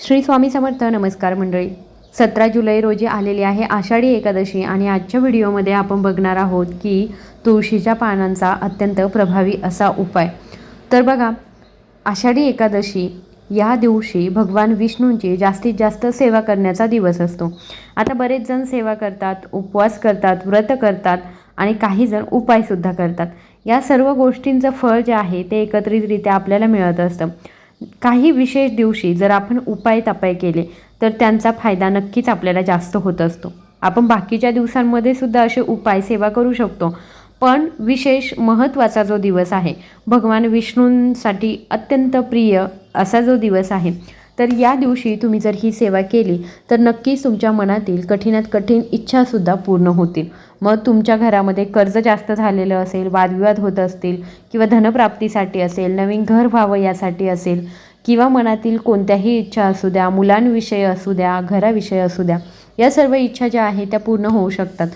श्री स्वामी समर्थ नमस्कार मंडळी. सतरा जुलै रोजी आलेली आहे आषाढी एकादशी आणि आजच्या व्हिडिओमध्ये आपण बघणार आहोत की तुळशीच्या पानांचा अत्यंत प्रभावी असा उपाय. तर बघा आषाढी एकादशी या दिवशी भगवान विष्णूंची जास्तीत जास्त सेवा करण्याचा दिवस असतो. आता बरेच जण सेवा करतात उपवास करतात व्रत करतात आणि काही जण उपायसुद्धा करतात. या सर्व गोष्टींचं फळ जे आहे ते एकत्रितरित्या आपल्याला मिळत असतं. काही विशेष दिवशी जर आपण उपाय तपाय केले तर त्यांचा फायदा नक्कीच आपल्याला जास्त होत असतो. आपण बाकीच्या दिवसांमध्ये सुद्धा असे उपाय सेवा करू शकतो. पण विशेष महत्त्वाचा जो दिवस आहे भगवान विष्णूंसाठी अत्यंत प्रिय असा जो दिवस आहे तर या दिवशी तुम्ही जर ही सेवा केली तर नक्कीच तुमच्या मनातील कठीणात कठीण इच्छासुद्धा पूर्ण होतील. मग तुमच्या घरामध्ये कर्ज जास्त झालेलं असेल वादविवाद होत असतील किंवा धनप्राप्तीसाठी असेल नवीन घर व्हावं यासाठी असेल किंवा मनातील कोणत्याही इच्छा असू द्या मुलांविषयी असू द्या घराविषयी असू द्या या सर्व इच्छा ज्या आहेत त्या पूर्ण होऊ शकतात.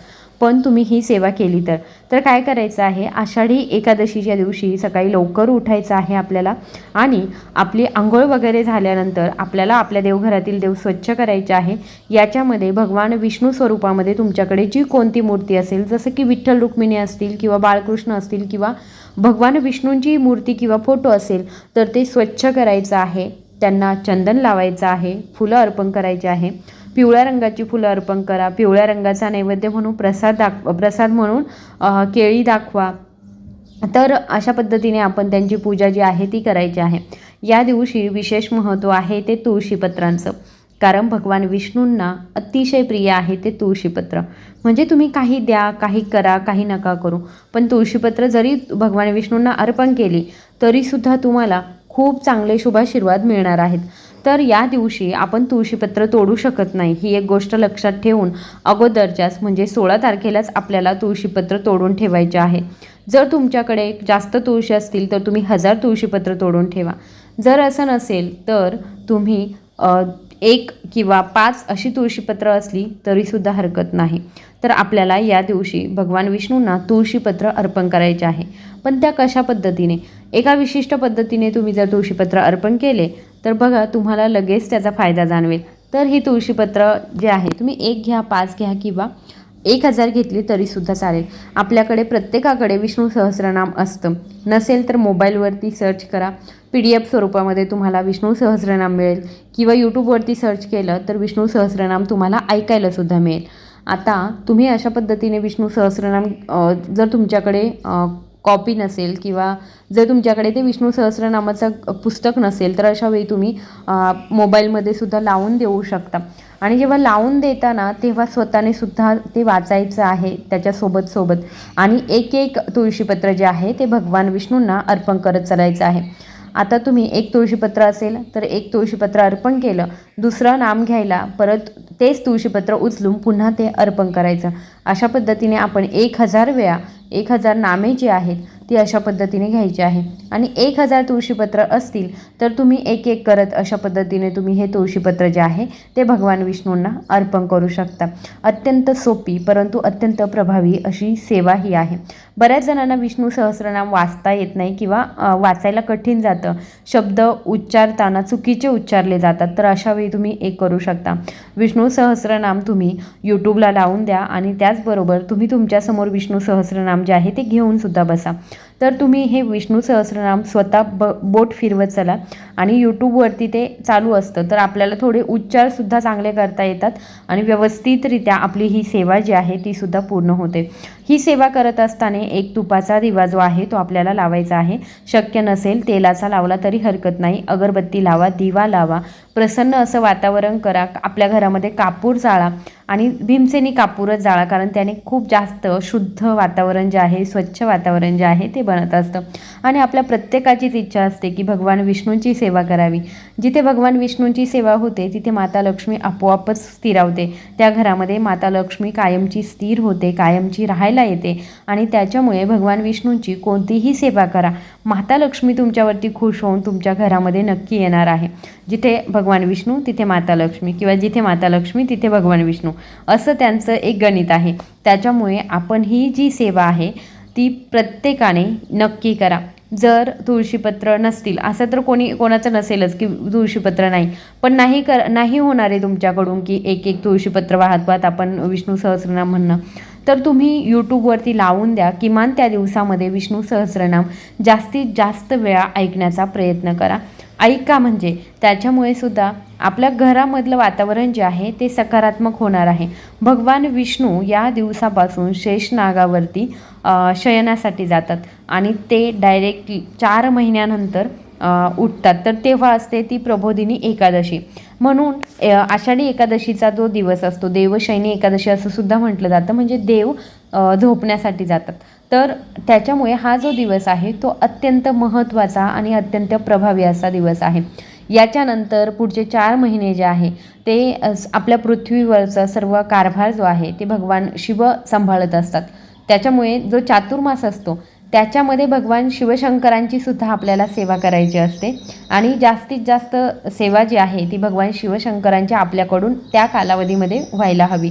पण तुम्ही ही सेवा केली तर. तर काय करायचं आहे? आषाढी एकादशीच्या दिवशी सकाळी लवकर उठायचं आहे आपल्याला आणि आपली आंघोळ वगैरे झाल्यानंतर आपल्याला आपल्या देवघरातील देव स्वच्छ करायचे आहे. याच्यामध्ये भगवान विष्णू स्वरूपामध्ये तुमच्याकडे जी कोणती मूर्ती असेल जसं की विठ्ठल रुक्मिणी असतील किंवा बाळकृष्ण असतील किंवा भगवान विष्णूंची मूर्ती किंवा फोटो असेल तर ते स्वच्छ करायचं आहे. त्यांना चंदन लावायचं आहे फुलं अर्पण करायचे आहे. पिवळ्या रंगाची फुलं अर्पण करा. पिवळ्या रंगाचा नैवेद्य म्हणून प्रसाद दाख प्रसाद म्हणून केळी दाखवा. तर अशा पद्धतीने आपण त्यांची पूजा जी आहे ती करायची आहे. या दिवशी विशेष महत्त्व आहे ते तुळशीपत्रांचं. कारण भगवान विष्णूंना अतिशय प्रिय आहे ते तुळशीपत्र. म्हणजे तुम्ही काही द्या काही करा काही नका करू. पण तुळशीपत्र जरी भगवान विष्णूंना अर्पण केली तरीसुद्धा तुम्हाला खूप चांगले शुभाशीर्वाद मिळणार आहेत. तर या दिवशी आपण तुळशीपत्र तोडू शकत नाही ही एक गोष्ट लक्षात ठेवून अगोदरच्याच म्हणजे सोळा तारखेलाच आपल्याला तुळशीपत्र तोडून ठेवायचे आहे. जर तुमच्याकडे जास्त तुळशी असतील तर तुम्ही हजार तुळशीपत्र तोडून ठेवा. जर असं नसेल तर तुम्ही एक किंवा पाच अशी तुळशीपत्र असली तरीसुद्धा हरकत नाही. तर आपल्याला या दिवशी भगवान विष्णूंना तुळशीपत्र अर्पण करायचे आहे. पण त्या कशा पद्धतीने? एका विशिष्ट पद्धतीने तुम्ही जर तुळशीपत्र अर्पण केले तर बघा तुम्हाला लगेच त्याचा फायदा जाणवेल. तर ही तुळशीपत्र जे आहे तुम्ही एक घ्या पाच घ्या किंवा एक हजार घेतली तरीसुद्धा चालेल. आपल्याकडे प्रत्येकाकडे विष्णू सहस्रनाम असतं. नसेल तर मोबाईलवरती सर्च करा. पी डी एफ स्वरूपामध्ये तुम्हाला विष्णू सहस्रनाम मिळेल. किंवा यूट्यूबवरती सर्च केलं तर विष्णू सहस्रनाम तुम्हाला ऐकायलासुद्धा मिळेल. आता तुम्ही अशा पद्धतीने विष्णू सहस्रनाम जर तुमच्याकडे कॉपी नसेल किंवा जर तुमच्याकडे ते विष्णू सहस्रनामाचं पुस्तक नसेल तर अशावेळी तुम्ही मोबाईलमध्ये सुद्धा लावून देऊ शकता. आणि जेव्हा लावून देताना तेव्हा स्वतःने सुद्धा ते वाचायचं आहे त्याच्यासोबत सोबत आणि एक एक तुळशीपत्र जे आहे ते भगवान विष्णूंना अर्पण करत चालायचं आहे. आता तुम्ही एक तुळशीपत्र असेल तर एक तुळशीपत्र अर्पण केलं दुसरं नाम घ्यायला परत तेच तुळशीपत्र उचलून पुन्हा ते अर्पण करायचं. अशा पद्धतीने आपण एक हजार वेळा एक हजार नामे जी आहेत ती अशा पद्धतीने घ्यायची आहे. आणि एक हजार तुळशीपत्र असतील तर तुम्ही एक एक करत अशा पद्धतीने तुम्ही हे तुळशीपत्र जे आहे ते भगवान विष्णूंना अर्पण करू शकता. अत्यंत सोपी परंतु अत्यंत प्रभावी अशी सेवा ही आहे. बऱ्याच जणांना विष्णू सहस्रनाम वाचता येत नाही किंवा वाचायला कठीण जातं. शब्द उच्चारताना चुकीचे उच्चारले जातात तर अशावेळी तुम्ही एक करू शकता. विष्णू सहस्रनाम तुम्ही यूट्यूबला लावून द्या आणि त्या त्याचबरोबर तुम्ही तुमच्यासमोर विष्णू सहस्रनाम जे आहे ते घेऊन सुद्धा बसा. तर तुम्ही हे विष्णू सहस्रनाम स्वतः ब बोट फिरवत चला. आणि यूट्यूबवरती ते चालू असतं. तर आपल्याला थोडे उच्चारसुद्धा चांगले करता येतात आणि व्यवस्थितरित्या आपली ही सेवा जी आहे ती सुद्धा पूर्ण होते. ही सेवा करत असताना एक तुपाचा दिवा जो आहे तो आपल्याला लावायचा आहे. शक्य नसेल तेलाचा लावला तरी हरकत नाही. अगरबत्ती लावा दिवा लावा प्रसन्न असं वातावरण करा. आपल्या घरामध्ये कापूर जाळा आणि भीमसेनी कापूरच जाळा कारण त्याने खूप जास्त शुद्ध वातावरण जे आहे स्वच्छ वातावरण जे आहे ते बनत असतं. आणि आपल्या प्रत्येकाचीच इच्छा असते की भगवान विष्णूंची सेवा करावी. जिथे भगवान विष्णूंची सेवा होते तिथे माता लक्ष्मी आपोआपच स्थिरावते. त्या घरामध्ये माता लक्ष्मी कायमची स्थिर होते कायमची राहायला येते आणि त्याच्यामुळे भगवान विष्णूंची कोणतीही सेवा करा. माता लक्ष्मी तुमच्यावरती खुश होऊन तुमच्या घरामध्ये नक्की येणार आहे. जिथे भगवान विष्णू तिथे माता लक्ष्मी किंवा जिथे माता लक्ष्मी तिथे भगवान विष्णू. असं त्यांचं एक गणित आहे. त्याच्यामुळे आपण ही जी सेवा आहे ती प्रत्येकाने नक्की करा. जर तुळशीपत्र नसतील असं तर कोणी कोणाचं नसेलच की तुळशीपत्र नाही. पण नाही कर नाही होणार आहे तुमच्याकडून की एक एक तुळशीपत्र वाहत वाहत आपण विष्णू सहस्रनाम म्हणणं. तर तुम्ही यूट्यूबवरती लावून द्या किमान त्या दिवसामध्ये विष्णू सहस्रनाम जास्तीत जास्त वेळा ऐकण्याचा प्रयत्न करा. ऐका म्हणजे त्याच्यामुळे सुद्धा आपल्या घरामधलं वातावरण जे आहे ते सकारात्मक होणार आहे. भगवान विष्णू या दिवसापासून शेषनागावरती शयनासाठी जातात आणि ते डायरेक्टली चार महिन्यानंतर उठतात. तर तेव्हा असते ती प्रबोधिनी एकादशी. म्हणून आषाढी एकादशीचा जो दिवस असतो देवशयनी एकादशी असं सुद्धा म्हटलं जातं. म्हणजे देव झोपण्यासाठी जातात. तर त्याच्यामुळे हा जो दिवस आहे तो अत्यंत महत्त्वाचा आणि अत्यंत प्रभावी असा दिवस आहे. याच्यानंतर पुढचे चार महिने जे आहे ते आपल्या पृथ्वीवरचा सर्व कारभार जो आहे ते भगवान शिव सांभाळत असतात. त्याच्यामुळे जो चातुर्मास असतो त्याच्यामध्ये भगवान शिवशंकरांची सुद्धा आपल्याला सेवा करायची असते. आणि जास्तीत जास्त सेवा जी आहे ती भगवान शिवशंकरांची आपल्याकडून त्या कालावधीमध्ये व्हायला हवी.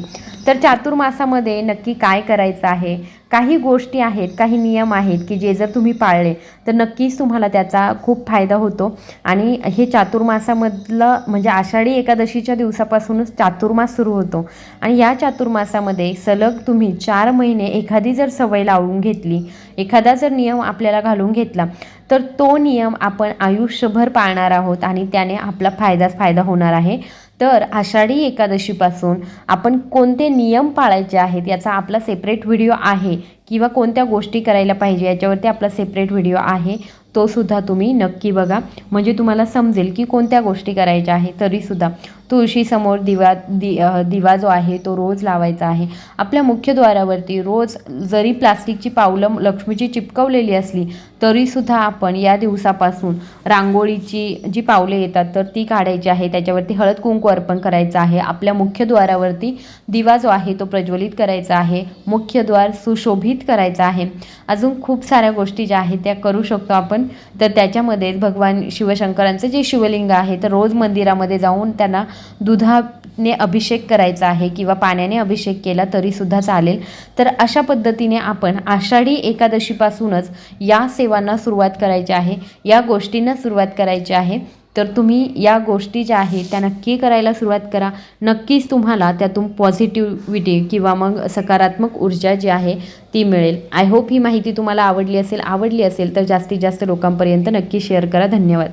तर चातुर्मासामध्ये नक्की काय करायचं आहे? काही गोष्टी आहेत काही नियम आहेत की जे जर तुम्ही पाळले तर नक्कीच तुम्हाला त्याचा खूप फायदा होतो. आणि हे चातुर्मासामधलं म्हणजे आषाढी एकादशीच्या दिवसापासूनच चातुर्मास सुरू होतो. आणि या चातुर्मासामध्ये सलग तुम्ही चार महिने एखादी जर सवय लावून घेतली एखादा जर नियम आपल्याला घालून घेतला तर तो नियम आपण आयुष्यभर पाळणार आहोत आणि त्याने आपला फायदाच फायदा होणार आहे. तर आषाढी एकादशीपासून आपण कोणते नियम पाळायचे आहेत याचा आपला सेपरेट व्हिडिओ आहे किंवा कोणत्या गोष्टी करायला पाहिजे याच्यावरती आपला सेपरेट व्हिडिओ आहे तो सुद्धा तुम्ही नक्की बघा. म्हणजे तुम्हाला समजेल की कोणत्या गोष्टी करायच्या आहे तरीसुद्धा. तुळशीसमोर दिवा दि दिवा जो आहे तो रोज लावायचा आहे. आपल्या मुख्यद्वारावरती रोज जरी प्लास्टिकची पावलं लक्ष्मीची चिपकवलेली असली तरीसुद्धा आपण या दिवसापासून रांगोळीची जी पावले येतात तर ती काढायची आहे. त्याच्यावरती हळद कुंकू अर्पण करायचं आहे. आपल्या मुख्यद्वारावरती दिवा जो आहे तो प्रज्वलित करायचा आहे. मुख्यद्वार सुशोभित करायचा आहे. अजून खूप साऱ्या गोष्टी ज्या आहेत त्या करू शकतो आपण. तर त्याच्यामध्ये भगवान शिवशंकरांचं जे शिवलिंग आहे तर रोज मंदिरामध्ये जाऊन त्यांना दुधाने अभिषेक करायचा आहे किंवा पाण्याने अभिषेक केला तरीसुद्धा चालेल. तर अशा पद्धतीने आपण आषाढी एकादशीपासूनच या सेवांना सुरुवात करायची आहे. या गोष्टींना सुरुवात करायची आहे. तर तुम्ही या गोष्टी ज्या आहेत त्या नक्की करायला सुरुवात करा. नक्कीच तुम्हाला त्यातून पॉझिटिव्हिटी किंवा मग सकारात्मक ऊर्जा जी आहे ती मिळेल. आय होप ही माहिती तुम्हाला आवडली असेल आवडली असेल तर जास्तीत जास्त लोकांपर्यंत नक्की शेअर करा. धन्यवाद.